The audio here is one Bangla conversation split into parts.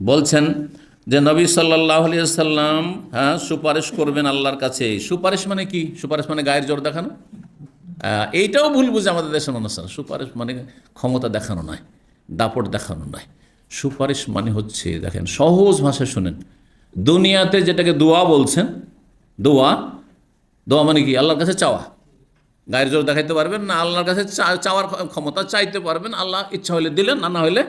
বলছেন যে নবী সাল্লাহ সাল্লাম হ্যাঁ সুপারিশ করবেন আল্লাহর কাছে। সুপারিশ মানে কি? সুপারিশ মানে গায়ের জোর দেখানো? এইটাও ভুল বুঝে আমাদের দেশের মানুষরা সুপারিশ মানে ক্ষমতা দেখানো নয়, দাপট দেখানো নয়। সুপারিশ মানে হচ্ছে, দেখেন, সহজ ভাষায় শুনেন। দুনিয়াতে যেটাকে দোয়া বলছেন, দোয়া দোয়া মানে কি? আল্লাহর কাছে চাওয়া। গায়ের জোর দেখাইতে পারবেন না, আল্লাহর কাছে চাওয়ার ক্ষমতা চাইতে পারবেন, আল্লাহ ইচ্ছা হলে দিলেন, না না হলে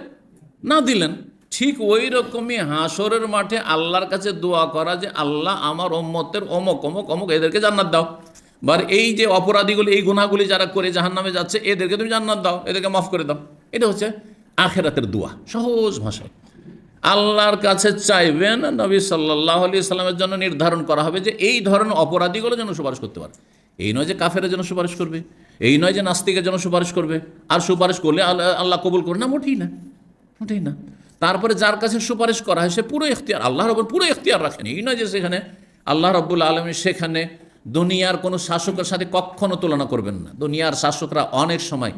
না দিলেন। ঠিক ওই রকমই হাসরের মাঠে আল্লাহর কাছে দোয়া করা যে, আল্লাহ আমার অম্মতের অমক অমক অমক, এদেরকে জান্নাত দাও। বার এই যে অপরাধীগুলি, এই গুণাগুলি যারা করে জাহান নামে যাচ্ছে, এদেরকে তুমি জান্নাত দাও, এদেরকে মাফ করে দাও। এটা হচ্ছে আখেরাতের দোয়া। সহজ ভাষায় আল্লাহর কাছে চাইবেন নবী সাল্লাহ আলি সাল্লামের জন্য নির্ধারণ করা হবে যে, এই ধরনের অপরাধীগুলো যেন সুপারিশ করতে পারে। এই নয় যে কাফেরের জন্য সুপারিশ করবে, এই নয় যে নাস্তিকের জন্য সুপারিশ করবে। আর সুপারিশ করলে আল্লাহ কবুল করবে না, মোটেই না মোটেই না। তারপরে যার কাছে সুপারিশ করা হয়, সে পুরো এখতিয়ার আল্লাহর ওপর পুরো এখতিয়ার রাখেন এই নয় যে সেখানে আল্লাহ রব্বুল আলমী সেখানে দুনিয়ার কোনো শাসকের সাথে কখনো তুলনা করবেন না। দুনিয়ার শাসকরা অনেক সময়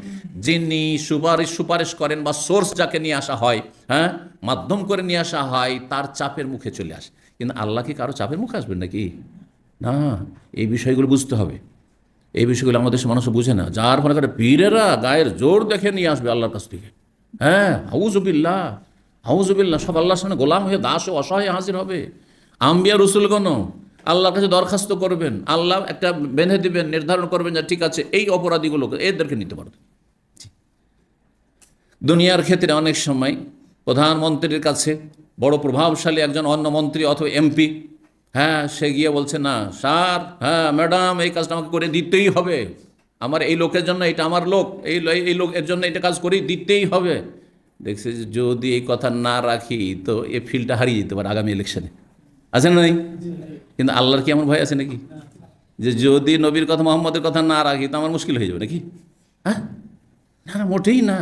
যিনি সুপারিশ সুপারিশ করেন বা সোর্স যাকে নিয়ে আসা হয় হ্যাঁ মাধ্যম করে নিয়ে আসা হয়, তার চাপের মুখে চলে আসে। কিন্তু আল্লাহ কি কারও চাপের মুখে আসবেন নাকি? না, এই বিষয়গুলো বুঝতে হবে। এই বিষয়গুলো আমাদের দেশের মানুষ বুঝে না। যার করে পীরেরা গায়ের জোর দেখে নিয়ে আসবে আল্লাহর কাছ থেকে। হ্যাঁ হাউজুবিল্লাহ হাউজুবিল্লাহ সব আল্লাহর সামনে গোলাম হয়ে দাস ও অসহায় হাজির হবে। আম্বিয়া রসুলগণ, আল্লাহর কাছে দরখাস্ত করবেন, আল্লাহ একটা বেঁধে দিবেন, নির্ধারণ করবেন যে ঠিক আছে, এই অপরাধীগুলোকে এদেরকে নিতে পারবে। দুনিয়ার ক্ষেত্রে অনেক সময় প্রধানমন্ত্রীর কাছে বড় প্রভাবশালী একজন অন্য মন্ত্রী অথবা এমপি হ্যাঁ সে গিয়ে বলছে, না, স্যার হ্যাঁ ম্যাডাম, এই কাজটা আমাকে করে দিতেই হবে। আমার এই লোকের জন্য এটা আমার লোক, এই এই লোক, এর জন্য এটা কাজ করি দিতেই হবে। দেখছে যে যদি এই কথা না রাখি তো এ ফিল্ডটা হারিয়ে যেতে পারে আগামী ইলেকশনে আছে না নেই কিন্তু আল্লাহর কি এমন ভয় আছে নাকি যে যদি নবীর কথা মোহাম্মদের কথা না রাখি তো আমার মুশকিল হয়ে যাবে নাকি হ্যাঁ না মোটেই না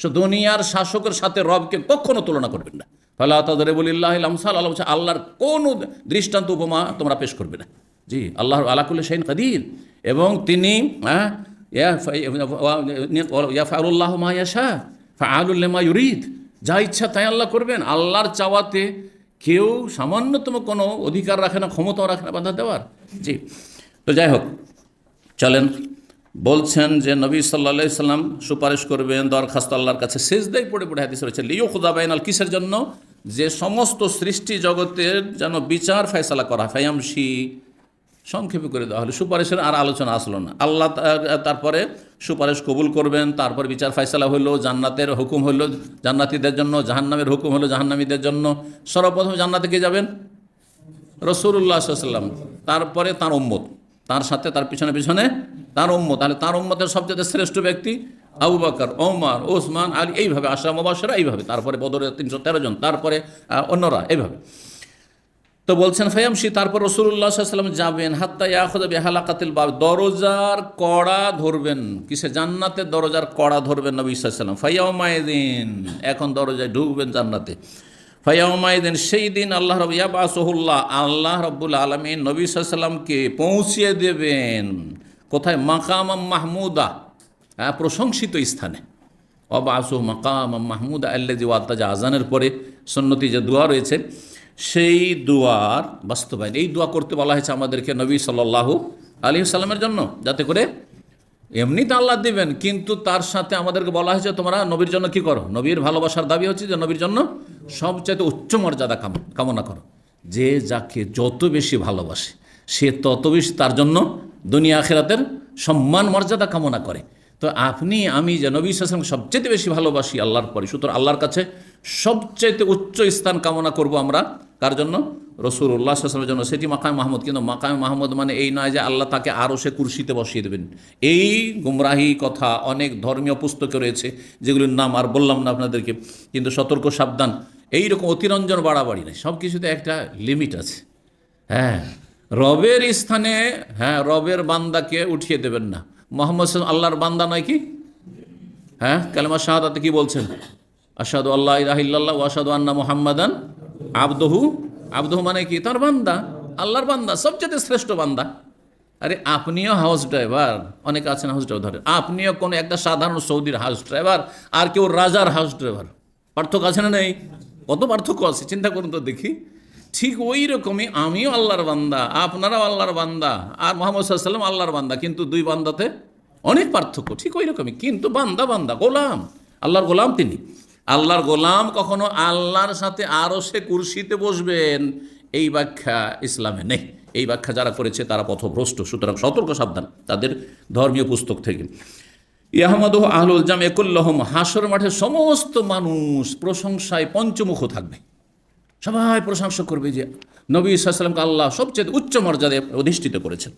সো দুনিয়ার শাসকের সাথে রবকে কখনো তুলনা করবেন না ফালা তাদের বলিল্লাহ আমসাল আল্লাহ আল্লাহর কোনো দৃষ্টান্ত উপমা তোমরা পেশ করবে না জি আল্লাহ আলাকুল্লা শাহিন কাদির এবং তিনি হ্যাঁ, ইয়াফাউল্লাহ মায়াশা ফাআলুল্লামা ইউরিদ। যা ইচ্ছা তাই আল্লাহ করবেন। আল্লাহর চাওয়াতে কেউ সামান্যতম কোনো অধিকার রাখে না, ক্ষমতাও রাখে না, বাধা দেওয়ার। জি। তো যাই হোক, চলেন। বলছেন যে নবী সাল্লা সাল্লাম সুপারিশ করবেন, দরখাস্ত আল্লাহর কাছে। শেষদাই পড়ে পড়ে হাদিস রয়েছে লিও খুদাবাইন আল কিসের জন্য? যে সমস্ত সৃষ্টি জগতের যেন বিচার ফয়সালা করা ফায়ামশি। সংক্ষেপে করে দেওয়া হলো। সুপারিশের আর আলোচনা আসলো না। আল্লাহ তারপরে সুপারিশ কবুল করবেন, তারপর বিচার ফয়সালা হলো জান্নাতের হুকুম হলো জান্নাতীদের জন্য, জাহান্নামের হুকুম হলো জাহান্নামীদের জন্য। সর্বপ্রথম জান্নাতে কে যাবেন? রসুল্লাহ সাল্লাম তারপরে তার উম্মত। তার সাথে, তার পিছনে পিছনে তার উম্মত। তাহলে তার উম্মতের সবচেয়ে শ্রেষ্ঠ ব্যক্তি আবু বাকর, ওমর, ওসমান, আলী, এইভাবে আশা মুবাসরা এইভাবে। তারপরে বদরের তিনশো তেরো জন। তারপরে অন্যরা, এইভাবে। তো বলছেন, ফায়ামশি তারপর রসুল্লাহ সাল্লাম যাবেন, হাত্তা ইয়াখুদাবি হালাকাতিল বা দরজার কড়া ধরবেন। কিসে জান্নাতে দরজার কড়া ধরবেন নবী সাল্লাম ফাইয়াউমায়দিন এখন দরজায় ঢুকবেন জান্নাতে। ফাইয়া ফাইয়াউমায়দিন সেই দিন আল্লাহ রব ইয়াবাসহুল্লাহ, আল্লাহ রব্বুল আলমিন নবী সাল্লামকে পৌঁছিয়ে দেবেন। কোথায়? মাকাম মাহমুদা হ্যাঁ প্রশংসিত স্থানে। অবাসু মাকাম মাহমুদা আল্লাজি ওয়াত্তাজা আজানের পরে সন্নতি যে দোয়া রয়েছে সেই দোয়ার বাস্তবায়ন, এই দোয়া করতে বলা হয়েছে আমাদেরকে নবী সাল্লাল্লাহু আলী সাল্লামের জন্য, যাতে করে এমনি তো আল্লাহ দিবেন, কিন্তু তার সাথে আমাদেরকে বলা হয়েছে, তোমরা নবীর জন্য কি করো? নবীর ভালোবাসার দাবি হচ্ছে যে, নবীর জন্য সবচাইতে উচ্চ মর্যাদা কামনা করো। যে যাকে যত বেশি ভালোবাসে, সে তত বেশি তার জন্য দুনিয়া আখেরাতের সম্মান মর্যাদা কামনা করে। তো আপনি, আমি যে নবী সাসম সবচেয়ে বেশি ভালোবাসি, আল্লাহর পরে সুতরাং আল্লাহর কাছে সবচাইতে উচ্চ স্থান কামনা করব আমরা কার জন্য? রসুল উল্লাহ সাসমের জন্য। সেটি মাকায় মাহমুদ। কিন্তু মাকায় মাহমুদ মানে এই নয় যে আল্লাহ তাকে আরও সে কুর্সিতে বসিয়ে দেবেন। এই গুমরাহি কথা অনেক ধর্মীয় পুস্তকে রয়েছে, যেগুলির নাম আর বললাম না আপনাদেরকে, কিন্তু সতর্ক, সাবধান। এইরকম অতিরঞ্জন বাড়াবাড়ি নেই। সব কিছুতে একটা লিমিট আছে। হ্যাঁ রবের স্থানে হ্যাঁ রবের বান্দাকে উঠিয়ে দেবেন না। মোহাম্মদ আল্লাহর বান্দা নয় কি? হ্যাঁ কালেমা শাহাদাতে কি বলছেন? আসাদু আল্লাহ ইলাহিল্লাহ আসাদু আন্না মোহাম্মদান আবদহু আবদহু মানে কি? তার বান্দা, আল্লাহর বান্দা, সবচেয়ে শ্রেষ্ঠ বান্দা। আরে আপনিও হাউস ড্রাইভার অনেকে আছেন হাউস ড্রাইভার ধরে। আপনিও কোনো একটা সাধারণ সৌদির হাউস ড্রাইভার আর কেউ রাজার হাউস ড্রাইভার পার্থক্য আছে না নেই? কত পার্থক্য আছে? চিন্তা করুন তো দেখি। ঠিক ওই রকমই আমিও আল্লাহর বান্দা, আপনারাও আল্লাহর বান্দা, আর মোহাম্মদ সাল্লাম আল্লাহর বান্দা। কিন্তু দুই বান্দাতে অনেক পার্থক্য, ঠিক ওই রকমই। কিন্তু বান্দা বান্দা, গোলাম। আল্লাহর গোলাম তিনি। আল্লাহর গোলাম কখনো আল্লাহর সাথে আরও সে কুরসিতে বসবেন, এই ব্যাখ্যা ইসলামে নেই। এই ব্যাখ্যা যারা করেছে তারা পথভ্রষ্ট, সুতরাং সতর্ক সাবধান তাদের ধর্মীয় পুস্তক থেকে। ইয়াহমাদ আহলুল জাম একুল্লহম হাসর মাঠে সমস্ত মানুষ প্রশংসায় পঞ্চমুখ থাকবে। সবাই প্রশংসা করবে যে নবী সাল্লামকে আল্লাহ সবচেয়ে উচ্চ মর্যাদায় অধিষ্ঠিত করেছেন।